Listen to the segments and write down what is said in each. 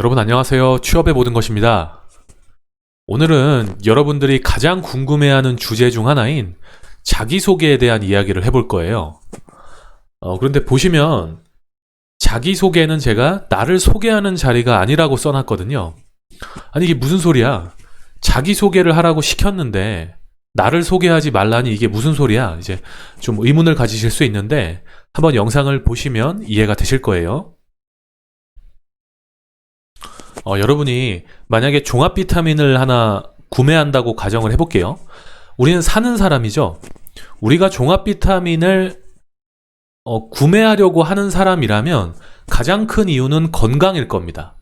여러분 안녕하세요. 취업의 모든 것입니다. 오늘은 여러분들이 가장 궁금해하는 주제 중 하나인 자기소개에 대한 이야기를 해볼 거예요. 어, 그런데 보시면 자기소개는 제가 나를 소개하는 자리가 아니라고 써놨거든요. 아니 이게 무슨 소리야? 자기소개를 하라고 시켰는데 나를 소개하지 말라니 이게 무슨 소리야? 이제 좀 의문을 가지실 수 있는데 한번 영상을 보시면 이해가 되실 거예요. 어, 여러분이 만약에 종합 비타민을 하나 구매한다고 가정을 해볼게요. 우리는 사는 사람이죠. 우리가 종합 비타민을 어, 구매하려고 하는 사람이라면 가장 큰 이유는 건강일 겁니다.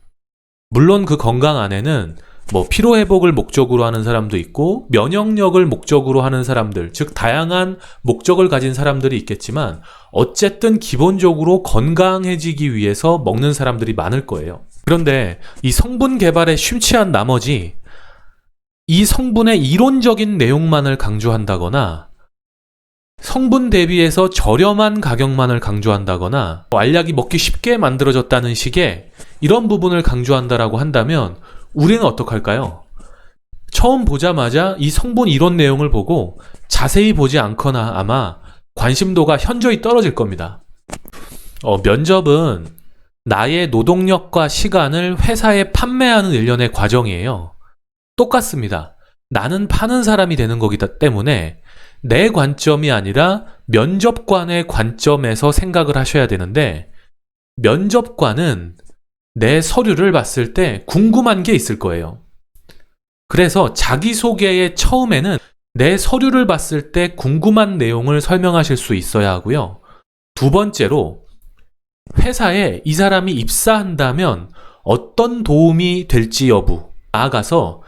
물론 그 건강 안에는 뭐 피로 회복을 목적으로 하는 사람도 있고 면역력을 목적으로 하는 사람들, 즉 다양한 목적을 가진 사람들이 있겠지만 어쨌든 기본적으로 건강해지기 위해서 먹는 사람들이 많을 거예요. 그런데 이 성분 개발에 심취한 나머지 이 성분의 이론적인 내용만을 강조한다거나 성분 대비해서 저렴한 가격만을 강조한다거나 알약이 먹기 쉽게 만들어졌다는 식의 이런 부분을 강조한다라고 한다면 우리는 어떡할까요? 처음 보자마자 이 성분 이론 내용을 보고 자세히 보지 않거나 아마 관심도가 현저히 떨어질 겁니다. 어, 면접은 나의 노동력과 시간을 회사에 판매하는 일련의 과정이에요. 똑같습니다. 나는 파는 사람이 되는 거기 때문에 내 관점이 아니라 면접관의 관점에서 생각을 하셔야 되는데 면접관은 내 서류를 봤을 때 궁금한 게 있을 거예요. 그래서 자기소개의 처음에는 내 서류를 봤을 때 궁금한 내용을 설명하실 수 있어야 하고요. 두 번째로 회사에 이 사람이 입사한다면 어떤 도움이 될지 여부, 나아가서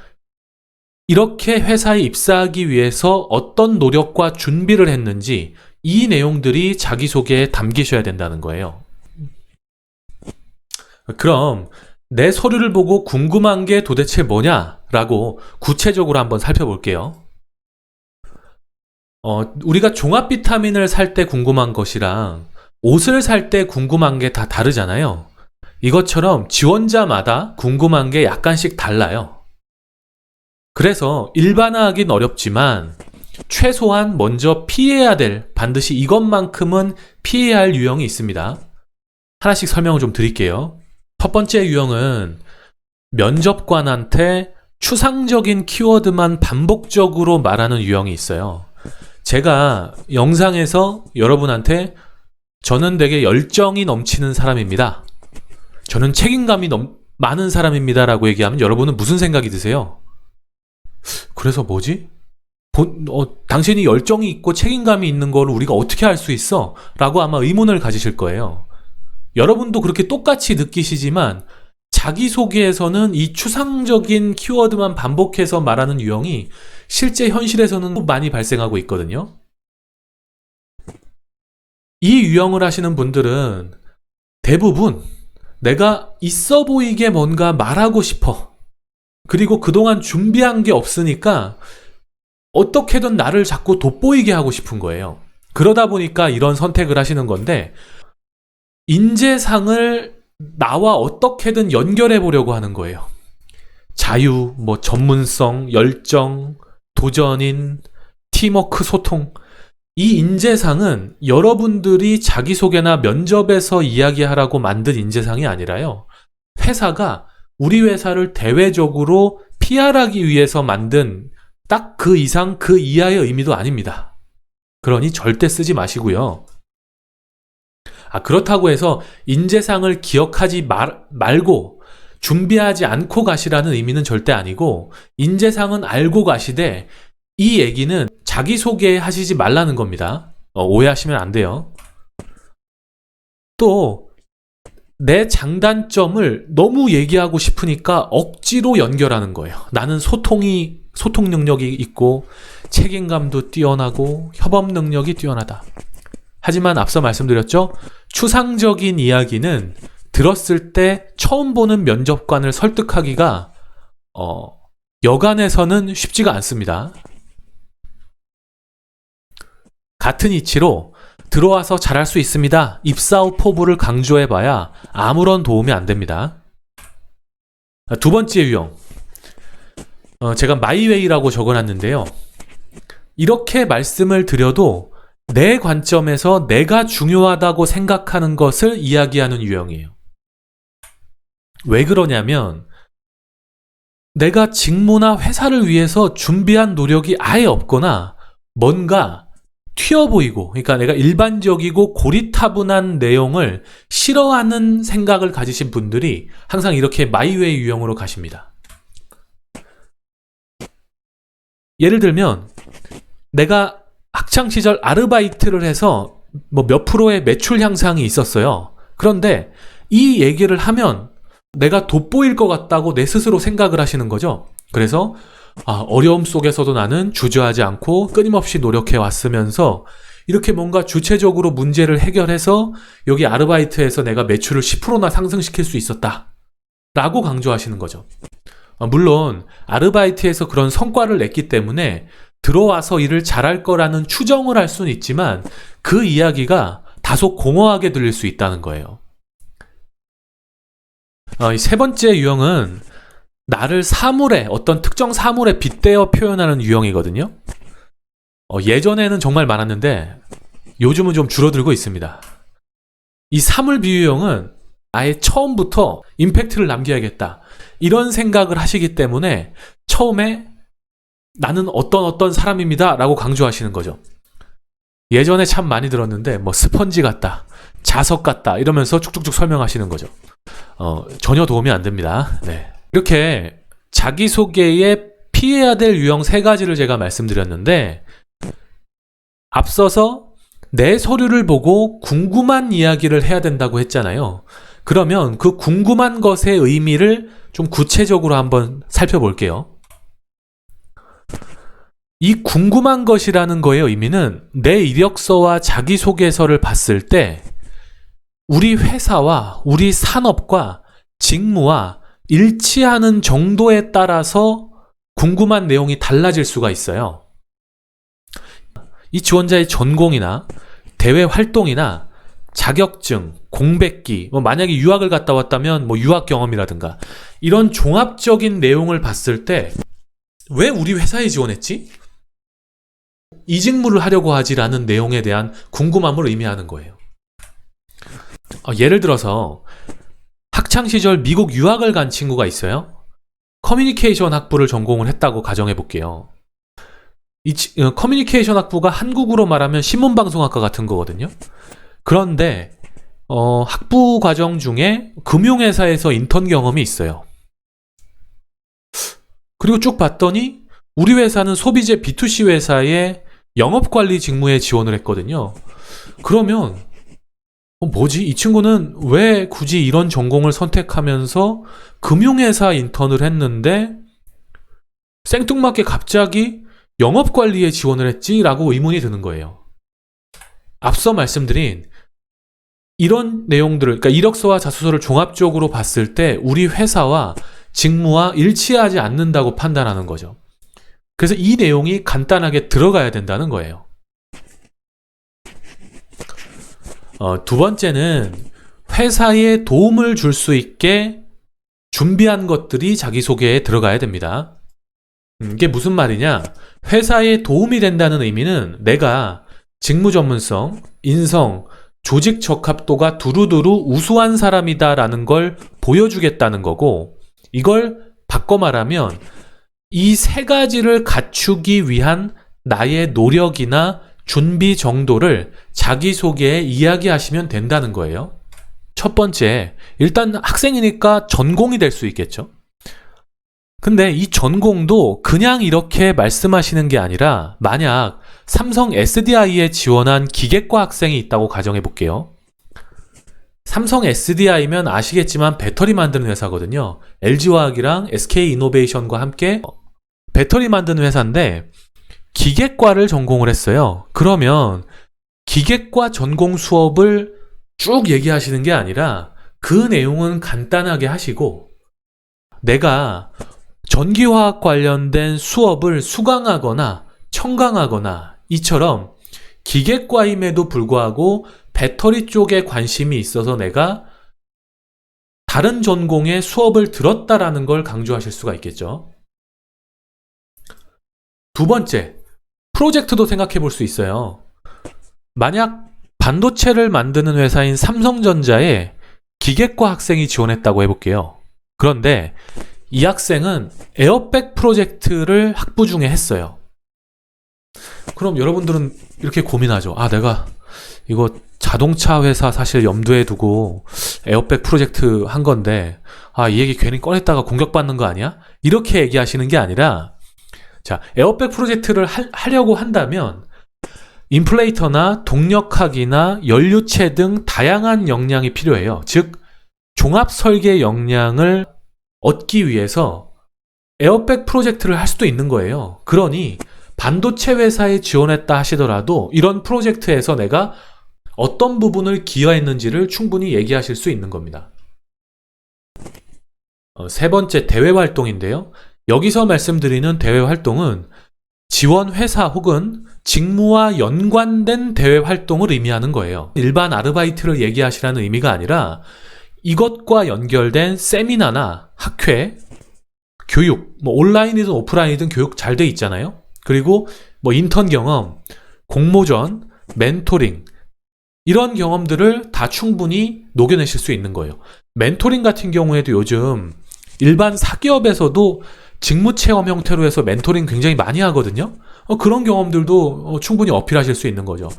이렇게 회사에 입사하기 위해서 어떤 노력과 준비를 했는지 이 내용들이 자기소개에 담기셔야 된다는 거예요. 그럼 내 서류를 보고 궁금한 게 도대체 뭐냐라고 구체적으로 한번 살펴볼게요. 어, 우리가 종합 비타민을 살 때 궁금한 것이랑 옷을 살 때 궁금한 게 다 다르잖아요. 이것처럼 지원자마다 궁금한 게 약간씩 달라요. 그래서 일반화하긴 어렵지만 최소한 먼저 피해야 될 반드시 이것만큼은 피해야 할 유형이 있습니다. 하나씩 설명을 좀 드릴게요. 첫 번째 유형은 면접관한테 추상적인 키워드만 반복적으로 말하는 유형이 있어요. 제가 영상에서 여러분한테 저는 되게 열정이 넘치는 사람입니다. 저는 책임감이 넘, 많은 사람입니다. 라고 얘기하면 여러분은 무슨 생각이 드세요? 그래서 뭐지? 본, 어, 당신이 열정이 있고 책임감이 있는 걸 우리가 어떻게 알 수 있어? 라고 아마 의문을 가지실 거예요. 여러분도 그렇게 똑같이 느끼시지만 자기소개에서는 이 추상적인 키워드만 반복해서 말하는 유형이 실제 현실에서는 많이 발생하고 있거든요. 이 유형을 하시는 분들은 대부분 내가 있어 보이게 뭔가 말하고 싶어. 그리고 그동안 준비한 게 없으니까 어떻게든 나를 자꾸 돋보이게 하고 싶은 거예요. 그러다 보니까 이런 선택을 하시는 건데, 인재상을 나와 어떻게든 연결해 보려고 하는 거예요. 자유, 뭐 전문성, 열정, 도전인, 팀워크 소통. 이 인재상은 여러분들이 자기소개나 면접에서 이야기하라고 만든 인재상이 아니라요. 회사가 우리 회사를 대외적으로 PR하기 위해서 만든 딱 그 이상 그 이하의 의미도 아닙니다. 그러니 절대 쓰지 마시고요. 아, 그렇다고 해서 인재상을 기억하지 말, 말고 준비하지 않고 가시라는 의미는 절대 아니고 인재상은 알고 가시되 이 얘기는 자기소개 하시지 말라는 겁니다. 어, 오해하시면 안 돼요. 또, 내 장단점을 너무 얘기하고 싶으니까 억지로 연결하는 거예요. 나는 소통이, 소통 능력이 있고, 책임감도 뛰어나고, 협업 능력이 뛰어나다. 하지만 앞서 말씀드렸죠? 추상적인 이야기는 들었을 때 처음 보는 면접관을 설득하기가, 어, 여간에서는 쉽지가 않습니다. 같은 이치로 들어와서 잘할 수 있습니다. 입사 후 포부를 강조해봐야 아무런 도움이 안 됩니다. 아, 두 번째 유형. 어, 제가 마이웨이라고 적어놨는데요. 이렇게 말씀을 드려도 내 관점에서 내가 중요하다고 생각하는 것을 이야기하는 유형이에요. 왜 그러냐면 내가 직무나 회사를 위해서 준비한 노력이 아예 없거나 뭔가 튀어 보이고, 그러니까 내가 일반적이고 고리타분한 내용을 싫어하는 생각을 가지신 분들이 항상 이렇게 마이웨이 유형으로 가십니다. 예를 들면, 내가 학창시절 아르바이트를 해서 뭐 몇 프로의 매출 향상이 있었어요. 그런데 이 얘기를 하면 내가 돋보일 것 같다고 내 스스로 생각을 하시는 거죠. 그래서 아, 어려움 속에서도 나는 주저하지 않고 끊임없이 노력해 왔으면서 이렇게 뭔가 주체적으로 문제를 해결해서 여기 아르바이트에서 내가 매출을 10%나 상승시킬 수 있었다. 라고 강조하시는 거죠. 아, 물론 아르바이트에서 그런 성과를 냈기 때문에 들어와서 일을 잘할 거라는 추정을 할 수는 있지만 그 이야기가 다소 공허하게 들릴 수 있다는 거예요. 어, 이세 번째 유형은 나를 사물에 어떤 특정 사물에 빗대어 표현하는 유형이거든요. 어, 예전에는 정말 많았는데 요즘은 좀 줄어들고 있습니다. 이 사물 비유형은 아예 처음부터 임팩트를 남겨야겠다. 이런 생각을 하시기 때문에 처음에 나는 어떤 어떤 사람입니다. 라고 강조하시는 거죠. 예전에 참 많이 들었는데 뭐 스펀지 같다. 자석 같다. 이러면서 쭉쭉쭉 설명하시는 거죠. 어, 전혀 도움이 안 됩니다. 네. 이렇게 자기소개에 피해야 될 유형 세 가지를 제가 말씀드렸는데, 앞서서 내 서류를 보고 궁금한 이야기를 해야 된다고 했잖아요. 그러면 그 궁금한 것의 의미를 좀 구체적으로 한번 살펴볼게요. 이 궁금한 것이라는 거의 의미는 내 이력서와 자기소개서를 봤을 때 우리 회사와 우리 산업과 직무와 일치하는 정도에 따라서 궁금한 내용이 달라질 수가 있어요. 이 지원자의 전공이나 대외 활동이나 자격증, 공백기, 뭐 만약에 유학을 갔다 왔다면 뭐 유학 경험이라든가 이런 종합적인 내용을 봤을 때 왜 우리 회사에 지원했지? 이 직무를 하려고 하지라는 내용에 대한 궁금함을 의미하는 거예요. 어, 예를 들어서 학창 시절 미국 유학을 간 친구가 있어요. 커뮤니케이션 학부를 전공을 했다고 가정해 볼게요. 이 치- 어, 커뮤니케이션 학부가 한국으로 말하면 신문방송학과 같은 거거든요. 그런데 어, 학부 과정 중에 금융회사에서 인턴 경험이 있어요. 그리고 쭉 봤더니 우리 회사는 소비재 B2C 회사에 영업관리 직무에 지원을 했거든요. 그러면 어, 뭐지? 이 친구는 왜 굳이 이런 전공을 선택하면서 금융회사 인턴을 했는데 생뚱맞게 갑자기 영업관리에 지원을 했지라고 의문이 드는 거예요. 앞서 말씀드린 이런 내용들을, 그러니까 이력서와 자소서를 종합적으로 봤을 때 우리 회사와 직무와 일치하지 않는다고 판단하는 거죠. 그래서 이 내용이 간단하게 들어가야 된다는 거예요. 어, 두 번째는 회사에 도움을 줄 수 있게 준비한 것들이 자기소개에 들어가야 됩니다. 음, 이게 무슨 말이냐? 회사에 도움이 된다는 의미는 내가 직무 전문성, 인성, 조직 적합도가 두루두루 우수한 사람이다라는 걸 보여주겠다는 거고, 이걸 바꿔 말하면 이 세 가지를 갖추기 위한 나의 노력이나 준비 정도를 자기소개에 이야기하시면 된다는 거예요. 첫 번째, 일단 학생이니까 전공이 될 수 있겠죠. 근데 이 전공도 그냥 이렇게 말씀하시는 게 아니라 만약 삼성 SDI에 지원한 기계과 학생이 있다고 가정해 볼게요. 삼성 SDI면 아시겠지만 배터리 만드는 회사거든요. LG화학이랑 SK이노베이션과 함께 배터리 만드는 회사인데 기계과를 전공을 했어요. 그러면 기계과 전공 수업을 쭉 얘기하시는 게 아니라 그 내용은 간단하게 하시고 내가 전기화학 관련된 수업을 수강하거나 청강하거나 이처럼 기계과임에도 불구하고 배터리 쪽에 관심이 있어서 내가 다른 전공의 수업을 들었다라는 걸 강조하실 수가 있겠죠. 두 번째, 프로젝트도 생각해 볼 수 있어요. 만약 반도체를 만드는 회사인 삼성전자에 기계과 학생이 지원했다고 해볼게요. 그런데 이 학생은 에어백 프로젝트를 학부 중에 했어요. 그럼 여러분들은 이렇게 고민하죠. 아, 내가 이거 자동차 회사 사실 염두에 두고 에어백 프로젝트 한 건데, 아, 이 얘기 괜히 꺼냈다가 공격받는 거 아니야? 이렇게 얘기하시는 게 아니라, 자, 에어백 프로젝트를 하, 하려고 한다면, 인플레이터나 동력학이나 연료체 등 다양한 역량이 필요해요. 즉, 종합 설계 역량을 얻기 위해서 에어백 프로젝트를 할 수도 있는 거예요. 그러니 반도체 회사에 지원했다 하시더라도 이런 프로젝트에서 내가 어떤 부분을 기여했는지를 충분히 얘기하실 수 있는 겁니다. 어, 세 번째 대외 활동인데요. 여기서 말씀드리는 대외 활동은 지원 회사 혹은 직무와 연관된 대외 활동을 의미하는 거예요. 일반 아르바이트를 얘기하시라는 의미가 아니라 이것과 연결된 세미나나 학회, 교육, 뭐 온라인이든 오프라인이든 교육 잘 돼 있잖아요. 그리고 뭐 인턴 경험, 공모전, 멘토링 이런 경험들을 다 충분히 녹여내실 수 있는 거예요. 멘토링 같은 경우에도 요즘 일반 사기업에서도 직무 체험 형태로 해서 멘토링 굉장히 많이 하거든요. 어, 그런 경험들도 어, 충분히 어필하실 수 있는 거죠.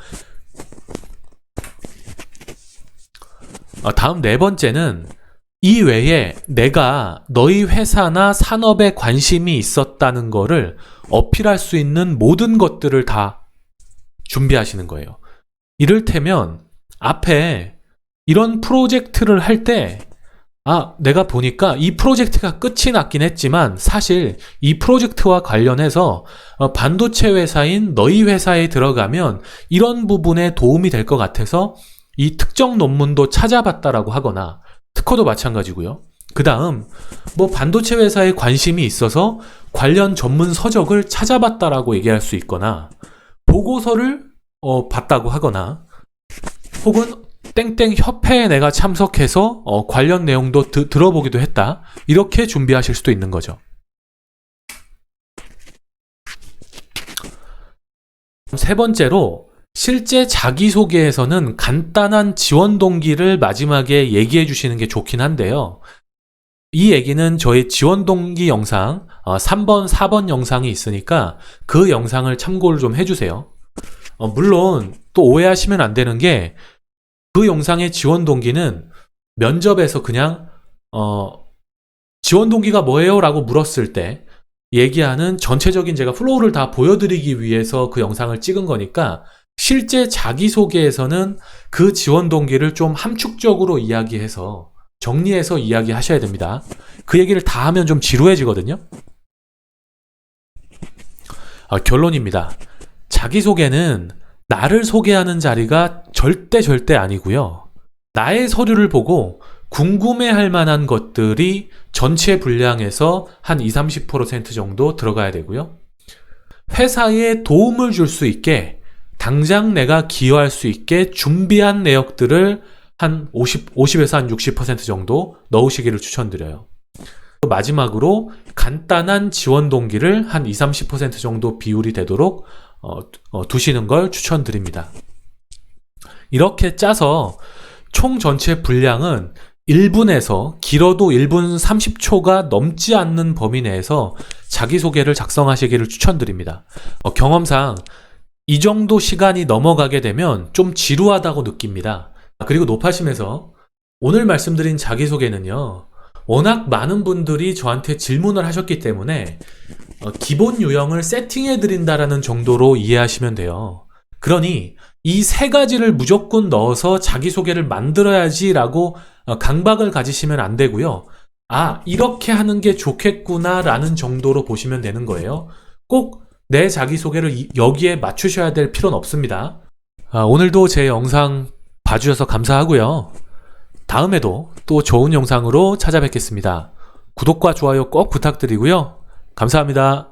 어, 다음 네 번째는 이 외에 내가 너희 회사나 산업에 관심이 있었다는 거를 어필할 수 있는 모든 것들을 다 준비하시는 거예요. 이를테면 앞에 이런 프로젝트를 할 때, 아, 내가 보니까 이 프로젝트가 끝이 났긴 했지만 사실 이 프로젝트와 관련해서 어, 반도체 회사인 너희 회사에 들어가면 이런 부분에 도움이 될 것 같아서 이 특정 논문도 찾아봤다라고 하거나 특허도 마찬가지고요. 그 다음, 뭐 반도체 회사에 관심이 있어서 관련 전문 서적을 찾아봤다라고 얘기할 수 있거나, 보고서를 어, 봤다고 하거나, 혹은 땡땡 협회에 내가 참석해서 어, 관련 내용도 드- 들어보기도 했다. 이렇게 준비하실 수도 있는 거죠. 세 번째로 실제 자기소개에서는 간단한 지원 동기를 마지막에 얘기해 주시는 게 좋긴 한데요. 이 얘기는 저희 지원 동기 영상, 어, 3번, 4번 영상이 있으니까 그 영상을 참고를 좀 해주세요. 어, 물론 또 오해하시면 안 되는 게 그 영상의 지원 동기는 면접에서 그냥 어, 지원 동기가 뭐예요? 라고 물었을 때 얘기하는 전체적인 제가 플로우를 다 보여드리기 위해서 그 영상을 찍은 거니까 실제 자기소개에서는 그 지원 동기를 좀 함축적으로 이야기해서 정리해서 이야기하셔야 됩니다. 그 얘기를 다 하면 좀 지루해지거든요. 아, 결론입니다. 자기소개는 나를 소개하는 자리가 절대 절대 아니고요. 나의 서류를 보고 궁금해할 만한 것들이 전체 분량에서 한 20, 30% 정도 들어가야 되고요. 회사에 도움을 줄 수 있게 당장 내가 기여할 수 있게 준비한 내역들을 한 50, 50에서 한 60% 정도 넣으시기를 추천드려요. 마지막으로 간단한 지원 동기를 한 20, 30% 정도 비율이 되도록 두시는 걸 추천드립니다. 이렇게 짜서 총 전체 분량은 1분에서 길어도 1분 30초가 넘지 않는 범위 내에서 자기소개를 작성하시기를 추천드립니다. 어, 경험상 이 정도 시간이 넘어가게 되면 좀 지루하다고 느낍니다. 그리고 노파심에서 오늘 말씀드린 자기소개는요, 워낙 많은 분들이 저한테 질문을 하셨기 때문에 어, 기본 유형을 세팅해 드린다라는 정도로 이해하시면 돼요. 그러니 이 세 가지를 무조건 넣어서 자기소개를 만들어야지라고 어, 강박을 가지시면 안 되고요. 아, 이렇게 하는 게 좋겠구나라는 정도로 보시면 되는 거예요. 꼭 내 자기소개를 이- 여기에 맞추셔야 될 필요는 없습니다. 아, 오늘도 제 영상 봐주셔서 감사하고요. 다음에도 또 좋은 영상으로 찾아뵙겠습니다. 구독과 좋아요 꼭 부탁드리고요. 감사합니다.